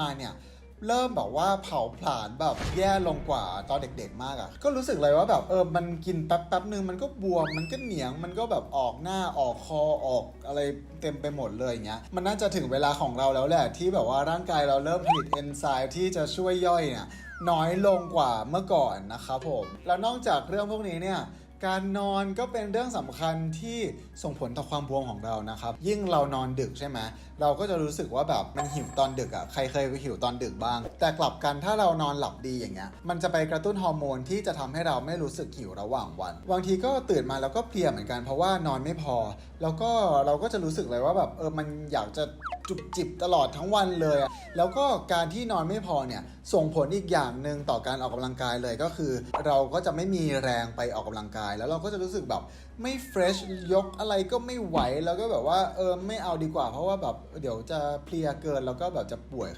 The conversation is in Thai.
มาเนี่ยเริ่มแบบว่าเผาผลาญแบบแย่ลงกว่าตอนเด็กๆมากอะ่ะ ก็รู้สึกเลยว่าแบบเออมันกินแป๊บๆนึงมันก็บวมมันก็เหนียงมันก็แบบออกหน้าออกคอออกอะไรเต็มไปหมดเลยอย่างเงี้ยมันน่าจะถึงเวลาของเราแล้วแหละ ที่แบบว่าร่างกายเราเริ่มผลิตเอนไซม์ที่จะช่วยย่อยเนี่ยน้อยลงกว่าเมื่อก่อนนะครับผมแล้วนอกจากเรื่องพวกนี้เนี่ย การนอนก็เป็นเรื่องสำคัญที่ส่งผลต่อความบวมของเรานะครับ ยิ่งเรานอนดึกใช่ไหมเราก็จะรู้สึกว่าแบบมันหิวตอนดึกอะ่ะใครเคยหิวตอนดึกบ้าง แต่กลับกันถ้าเรานอนหลับดีอย่างเงี้ยมันจะไปกระตุ้นฮอร์โมนที่จะทำให้เราไม่รู้สึกหิวระหว่างวันบางทีก็ตื่นมาแล้วก็เพลียเหมือนกันเพราะว่านอนไม่พอ แล้วก็เราก็จะรู้สึกเลยว่าแบบเออมันอยากจะ จุบจิบตลอดทั้งวันเลยอะแล้วก็การที่นอนไม่พอเนี่ยส่งผลอีกอย่างหนึ่งต่อการออกกำลังกายเลยก็คือ เราก็จะไม่มีแรงไปออกกำลังกาย แล้วเราก็จะรู้สึกแบบไม่เฟรชยกอะไรก็ไม่ไหวแล้วก็แบบว่าเออไม่เอาดีกว่า เพราะว่าแบบเดี๋ยวจะเพลียเกินแล้วก็แบบจะป่วย